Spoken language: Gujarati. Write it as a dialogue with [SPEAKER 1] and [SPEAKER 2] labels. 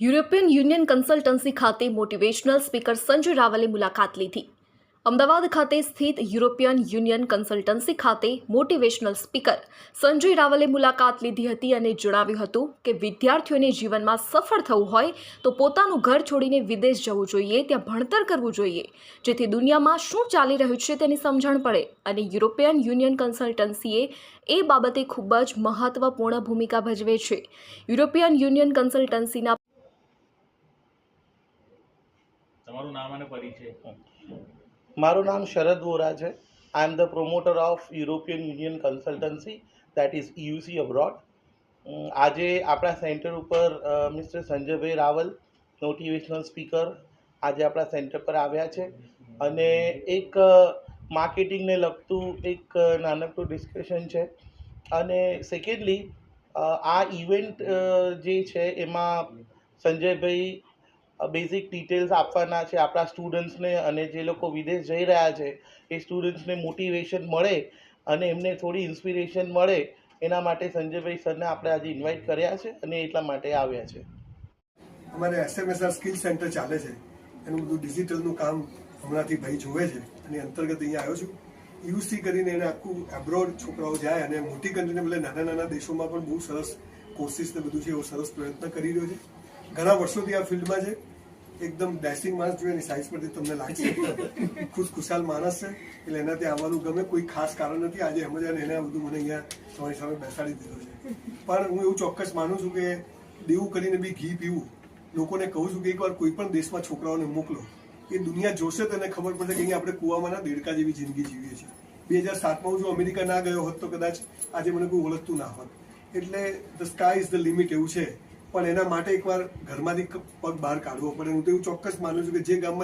[SPEAKER 1] યુરોપિયન યુનિયન કન્સલ્ટન્સી ખાતે મોટિવેશનલ સ્પીકર સંજય રાવલે મુલાકાત લીધી. અમદાવાદ ખાતે સ્થિત યુરોપિયન યુનિયન કન્સલ્ટન્સી ખાતે મોટિવેશનલ સ્પીકર સંજય રાવલે મુલાકાત લીધી હતી અને જણાવ્યું હતું કે વિદ્યાર્થીઓને જીવનમાં સફળ થવું હોય તો પોતાનું ઘર છોડીને વિદેશ જવું જોઈએ, ત્યાં ભણતર કરવું જોઈએ, જેથી દુનિયામાં શું ચાલી રહ્યું છે તેની સમજણ પડે. અને યુરોપિયન યુનિયન કન્સલ્ટન્સીએ એ બાબતે ખૂબ જ મહત્વપૂર્ણ ભૂમિકા ભજવે છે. યુરોપિયન યુનિયન કન્સલ્ટન્સીના
[SPEAKER 2] તમારું નામ અને પરિચય.
[SPEAKER 3] મારું નામ શરદ વોરા છે. I am the promoter of European Union consultancy that is UC abroad આજે આપણા સેન્ટર ઉપર મિસ્ટર સંજયભાઈ રાવલ મોટિવેશનલ સ્પીકર આજે આપણા સેન્ટર પર આવ્યા છે. અને એક માર્કેટિંગને લગતું એક નાનકડું ડિસ્કશન છે. અને સેકન્ડલી આ ઇવેન્ટ જે છે, એમાં સંજયભાઈ બેઝિક ડિટેલ્સ આપવાના છે. આપણા સ્ટુડન્ટ્સને અને જે લોકો વિદેશ જઈ રહ્યા છે, એ સ્ટુડન્ટ્સને મોટિવેશન મળે અને એમને થોડી ઇન્સ્પિરેશન મળે. એના માટે સંજયભાઈ સરને આપણે આજે ઇન્વાઇટ કર્યા છે અને એટલા માટે આવ્યા છે.
[SPEAKER 4] અમારે એસએમએસઆર સ્કિલ સેન્ટર ચાલે છે. એનું બધું ડિજિટલનું કામ હમણાંથી ભાઈ જોવે છે અને અંતર્ગત અહીંયા આવ્યો છું. યુસી કરીને એને આખું એબ્રોડ છોકરાઓ જાય અને મોટી કન્ટ્રીને બદલે નાના નાના દેશોમાં પણ બહુ સરસ કોર્સિસ ને બધું છે એવો સરસ પ્રયત્ન કરી રહ્યો છે. ઘણા વર્ષોથી આ ફિલ્ડમાં છે. એકદમ ડેશિંગ માણસ જોઈએ એની સાઇઝ પરથી તમને લાગશે. ખુશ ખુશાલ માણસ છે. એટલે એનાથી આવવાનું ગમે, કોઈ ખાસ કારણ નથી. આજે સમજ્યા ને એને બધું મને અહીંયા તમારી સામે બેસાડી દીધો છે. પણ હું એવું ચોક્કસ માનું છું કે દેવું કરીને બી ઘી પીવું, લોકોને કહું છું કે એકવાર કોઈ પણ દેશમાં છોકરાઓને મોકલો. એ દુનિયા જોશે તેને ખબર પડશે કે અહીંયા આપણે કૂવામાંના દેડકા જેવી જિંદગી જીવીએ છીએ. બે હજાર સાતમાં હું જો અમેરિકા ના ગયો હોત તો કદાચ આજે મને કોઈ ઓળખતું ના હોત. એટલે the sky is the limit એવું છે. પણ એના માટે એકવાર ઘરમાંથી પગ બહાર કાઢવો પડે. હું તો એવું ચોક્કસ માનું છું કે જે ગામમાં